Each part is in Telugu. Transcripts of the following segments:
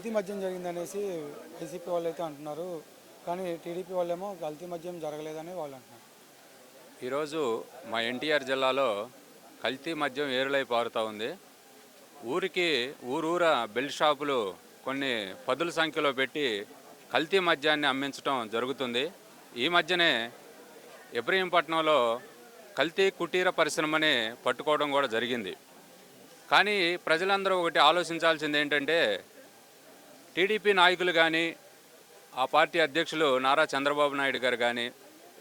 కల్తీ మద్యం జరిగిందనేసి వైసీపీ వాళ్ళు అయితే అంటున్నారు. కానీ టీడీపీ వాళ్ళేమో కల్తీ మద్యం జరగలేదని వాళ్ళు అంటున్నారు. ఈరోజు మా ఎన్టీఆర్ జిల్లాలో కల్తీ మద్యం ఏరులై పారుతూ ఉంది. ఊరికి ఊరూర బెల్ట్ షాపులు కొన్ని పదుల సంఖ్యలో పెట్టి కల్తీ మద్యాన్ని అమ్మించడం జరుగుతుంది. ఈ మధ్యనే ఇబ్రహీంపట్నంలో కల్తీ కుటీర పరిశ్రమని పట్టుకోవడం కూడా జరిగింది. కానీ ప్రజలందరూ ఒకటి ఆలోచించాల్సింది ఏంటంటే టీడీపీ నాయకులు కానీ ఆ పార్టీ అధ్యక్షులు నారా చంద్రబాబు నాయుడు గారు కానీ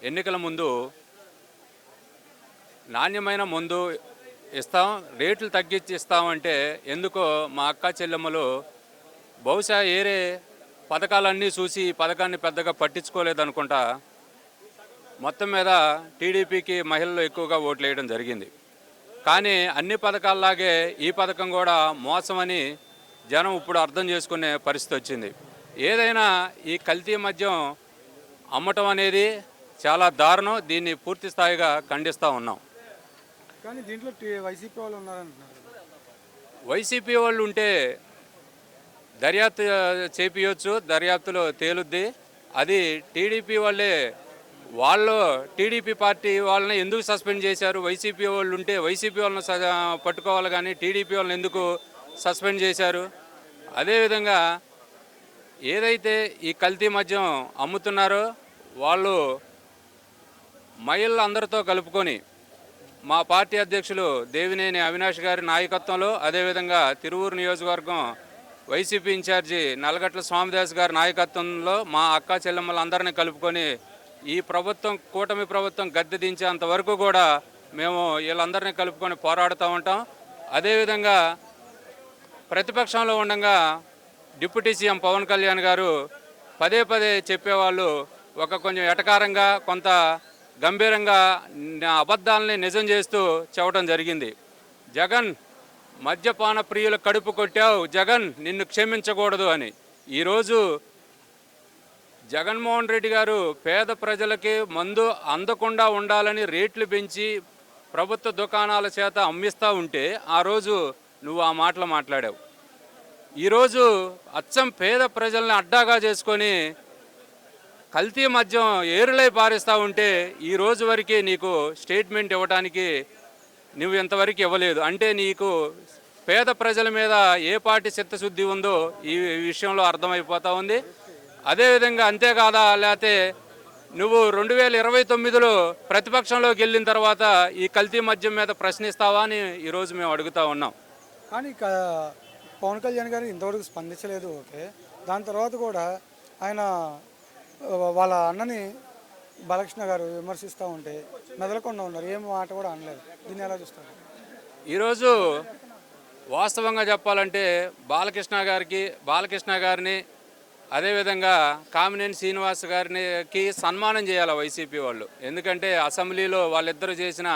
ఎన్నికల ముందు నాణ్యమైన మందు ఇస్తాం రేట్లు తగ్గించి ఇస్తామంటే ఎందుకో మా అక్క చెల్లెమ్మలు బహుశా ఏరే పథకాలన్నీ చూసి ఈ పథకాన్ని పెద్దగా పట్టించుకోలేదనుకుంటా మొత్తం మీద టీడీపీకి మహిళలు ఎక్కువగా ఓట్లు వేయడం జరిగింది. కానీ అన్ని పథకాల్లాగే ఈ పథకం కూడా మోసమని జనం ఇప్పుడు అర్థం చేసుకునే పరిస్థితి వచ్చింది. ఏదైనా ఈ కల్తీ మద్యం అమ్మటం అనేది చాలా దారుణం. దీన్ని పూర్తి స్థాయిగా ఖండిస్తూ ఉన్నాం. కానీ దీంట్లో వైసీపీ వాళ్ళు ఉన్నారంటున్నారు. వైసీపీ వాళ్ళు ఉంటే దర్యాప్తు చేపియొచ్చు దర్యాప్తులో తేలుద్ది. అది టీడీపీ వాళ్ళే వాళ్ళు టీడీపీ పార్టీ వాళ్ళని ఎందుకు సస్పెండ్ చేశారు? వైసీపీ వాళ్ళు ఉంటే వైసీపీ వాళ్ళని పట్టుకోవాలి కానీ టీడీపీ వాళ్ళని ఎందుకు సస్పెండ్ చేశారు. అదేవిధంగా ఏదైతే ఈ కల్తీ మద్యం అమ్ముతున్నారో వాళ్ళు మహిళలందరితో కలుపుకొని మా పార్టీ అధ్యక్షులు దేవినేని అవినాష్ గారి నాయకత్వంలో అదేవిధంగా తిరువూరు నియోజకవర్గం వైసీపీ ఇన్ఛార్జి నల్లగట్ల స్వామిదాస్ గారి నాయకత్వంలో మా అక్క చెల్లెమ్మలందరినీ కలుపుకొని ఈ ప్రభుత్వం కూటమి ప్రభుత్వం గద్దె దించేంత వరకు కూడా మేము వీళ్ళందరినీ కలుపుకొని పోరాడుతూ ఉంటాం. అదేవిధంగా ప్రతిపక్షంలో ఉండగా డిప్యూటీ సీఎం పవన్ కళ్యాణ్ గారు పదే పదే చెప్పేవాళ్ళు ఒక కొంచెం ఎటకారంగా కొంత గంభీరంగా అబద్ధాలని నిజం చేస్తూ చెప్పడం జరిగింది. జగన్ మద్యపాన ప్రియుల కడుపు కొట్టావు జగన్ నిన్ను క్షమించకూడదు అని. ఈరోజు జగన్మోహన్ రెడ్డి గారు పేద ప్రజలకి మందు అందకుండా ఉండాలని రేట్లు పెంచి ప్రభుత్వ దుకాణాల చేత అమ్మిస్తూ ఉంటే ఆ రోజు నువ్వు ఆ మాటలు మాట్లాడావు. ఈరోజు అచ్చం పేద ప్రజల్ని అడ్డాగా చేసుకొని కల్తీ మద్యం ఏరులై పారిస్తూ ఉంటే ఈ రోజు వరకు నీకు స్టేట్మెంట్ ఇవ్వడానికి నువ్వు ఇంతవరకు ఇవ్వలేదు. అంటే నీకు పేద ప్రజల మీద ఏ పార్టీ చిత్తశుద్ధి ఉందో ఈ విషయంలో అర్థమైపోతూ ఉంది. అదేవిధంగా అంతేకాదా లేకపోతే నువ్వు రెండు వేల ఇరవై తొమ్మిదిలో ప్రతిపక్షంలోకి వెళ్ళిన తర్వాత ఈ కల్తీ మద్యం మీద ప్రశ్నిస్తావా అని ఈరోజు మేము అడుగుతా ఉన్నాం. కానీ పవన్ కళ్యాణ్ గారు ఇంతవరకు స్పందించలేదు ఓకే. దాని తర్వాత కూడా ఆయన వాళ్ళ అన్నని బాలకృష్ణ గారు విమర్శిస్తూ ఉంటే మెదలకుండా ఉన్నారు. ఏం మాట కూడా అనలేదు. దీన్ని ఎలా చూస్తారు? ఈరోజు వాస్తవంగా చెప్పాలంటే బాలకృష్ణ గారికి బాలకృష్ణ గారిని అదేవిధంగా కామినేని శ్రీనివాస్ గారికి సన్మానం చేయాలి వైసీపీ వాళ్ళు. ఎందుకంటే అసెంబ్లీలో వాళ్ళిద్దరూ చేసిన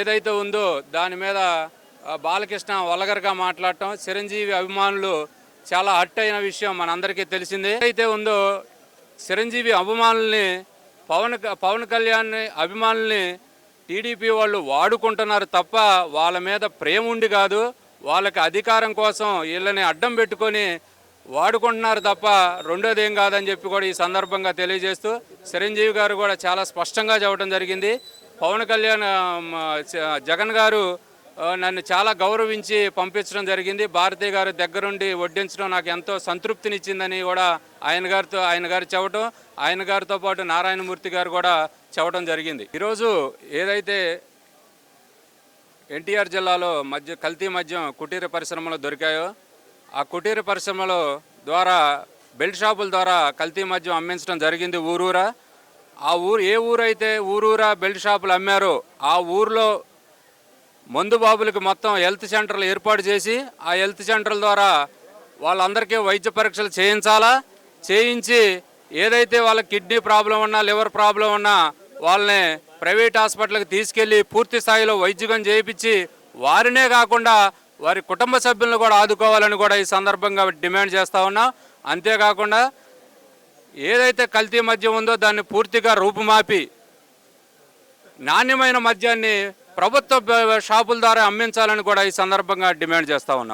ఏదైతే ఉందో దాని మీద బాలకృష్ణ వలగరగా మాట్లాడటం చిరంజీవి అభిమానులు చాలా హట్ అయిన విషయం మనందరికీ తెలిసిందే. ఏదైతే ఉందో చిరంజీవి అభిమానుల్ని పవన్ పవన్ కళ్యాణ్ అభిమానుల్ని టీడీపీ వాళ్ళు వాడుకుంటున్నారు తప్ప వాళ్ళ మీద ప్రేమ ఉండి కాదు వాళ్ళకి అధికారం కోసం వీళ్ళని అడ్డం పెట్టుకొని వాడుకుంటున్నారు తప్ప రెండోది ఏం కాదని చెప్పి కూడా ఈ సందర్భంగా తెలియజేస్తూ చిరంజీవి గారు కూడా చాలా స్పష్టంగా చెప్పడం జరిగింది. పవన్ కళ్యాణ్ జగన్ గారు నన్ను చాలా గౌరవించి పంపించడం జరిగింది. భారతీయ గారి దగ్గరుండి వడ్డించడం నాకు ఎంతో సంతృప్తినిచ్చిందని కూడా ఆయన గారితో ఆయన గారు చెప్పడం ఆయన గారితో పాటు నారాయణమూర్తి గారు కూడా చెప్పడం జరిగింది. ఈరోజు ఏదైతే ఎన్టీఆర్ జిల్లాలో మద్య కల్తీ మద్యం కుటీర పరిశ్రమలు దొరికాయో ఆ కుటీర పరిశ్రమల ద్వారా బెల్ట్ షాపుల ద్వారా కల్తీ మద్యం అమ్మించడం జరిగింది ఊరూరా. ఆ ఊరు ఏ ఊరైతే ఊరూరా బెల్ట్ షాపులు అమ్మారో ఆ ఊర్లో మందు బాబులకి మొత్తం హెల్త్ సెంటర్లు ఏర్పాటు చేసి ఆ హెల్త్ సెంటర్ల ద్వారా వాళ్ళందరికీ వైద్య పరీక్షలు చేయించాలా? చేయించి ఏదైతే వాళ్ళ కిడ్నీ ప్రాబ్లం ఉన్నా లివర్ ప్రాబ్లం ఉన్నా వాళ్ళని ప్రైవేట్ హాస్పిటల్కి తీసుకెళ్ళి పూర్తి స్థాయిలో వైద్యం చేయించి వారినే కాకుండా వారి కుటుంబ సభ్యులను కూడా ఆదుకోవాలని కూడా ఈ సందర్భంగా డిమాండ్ చేస్తూ ఉన్నా. అంతేకాకుండా ఏదైతే కల్తీ మద్యం ఉందో దాన్ని పూర్తిగా రూపుమాపి నాణ్యమైన మద్యాన్ని ప్రభుత్వ షాపుల ద్వారా అమ్మించాలని కూడా ఈ సందర్భంగా డిమాండ్ చేస్తూ ఉన్నాం.